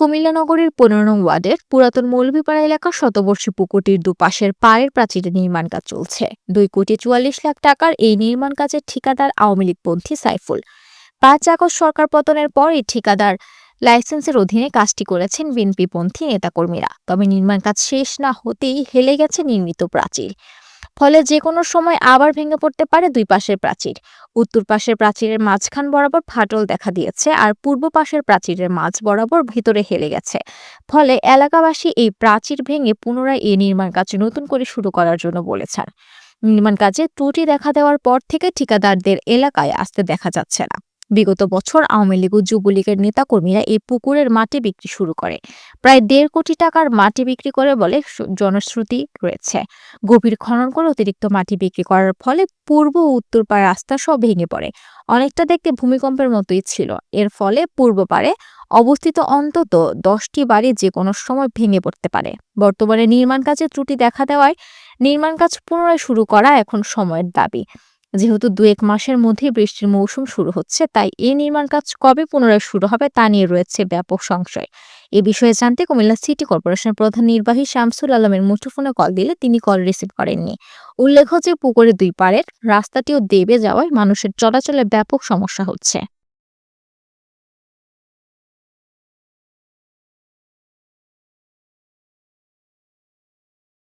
কুমিল্লা নগরীর পনেরো নং ওয়ার্ডের পুরাতন মৌলভীপাড়া এলাকার শতবর্ষী পুকুরটির দুপাশের পাড়ের প্রাচীরে নির্মাণ কাজ চলছে। দুই কোটি চুয়াল্লিশ লাখ টাকার এই নির্মাণ কাজের ঠিকাদার আওয়ামী লীগপন্থী সাইফুল। পাঁচ আগস্ট সরকার পতনের পর এই ঠিকাদার লাইসেন্সের অধীনে কাজটি করেছেন বিএনপিপন্থী নেতাকর্মীরা। তবে নির্মাণ কাজ শেষ না হতেই হেলে গেছে নির্মিত প্রাচীর। ফলে যে কোনো সময় আবার ভেঙে পড়তে পারে দুই পাশের প্রাচীর। উত্তর পাশের প্রাচীরের মাঝখান বরাবর ফাটল দেখা দিয়েছে আর পূর্ব পাশের প্রাচীরের মাঝ বরাবর ভিতরে হেলে গেছে। ফলে এলাকাবাসী এই প্রাচীর ভেঙে পুনরায় এই নির্মাণ কাজ নতুন করে শুরু করার জন্য বলেছেন। নির্মাণ কাজে ত্রুটি দেখা দেওয়ার পর থেকে ঠিকাদারদের এলাকায় আসতে দেখা যাচ্ছে না। বিগত বছর আওয়ামী লীগ ও যুবলীগের নেতাকর্মীরা এই পুকুরের মাটি বিক্রি শুরু করে। প্রায় দেড় কোটি টাকার মাটি বিক্রি করে বলে জনশ্রুতি রয়েছে। গভীর খনন করে অতিরিক্ত মাটি বিক্রি করার ফলে পূর্ব ও উত্তর পাড় রাস্তা সব ভেঙে পড়ে। অনেকটা দেখতে ভূমিকম্পের মতোই ছিল। এর ফলে পূর্ব পাড়ে অবস্থিত অন্তত দশটি বাড়ি যে কোনো সময় ভেঙে পড়তে পারে। বর্তমানে নির্মাণ কাজে ত্রুটি দেখা দেওয়ায় নির্মাণ কাজ পুনরায় শুরু করা এখন সময়ের দাবি। যেহেতু দু এক মাসের মধ্যে বৃষ্টির মৌসুম শুরু হচ্ছে, তাই এ নির্মাণ কাজ কবে পুনরায় শুরু হবে তা নিয়ে রয়েছে ব্যাপক সংশয়। এ বিষয়ে জানতে কুমিল্লা সিটি কর্পোরেশনের প্রধান নির্বাহী শামসুল আলমের মুঠোফোনে কল দিলে তিনি কল রিসিভ করেননি। উল্লেখ্য যে পুকুরের দুই পারের রাস্তাটিও দেবে যাওয়ায় মানুষের চলাচলে ব্যাপক সমস্যা হচ্ছে।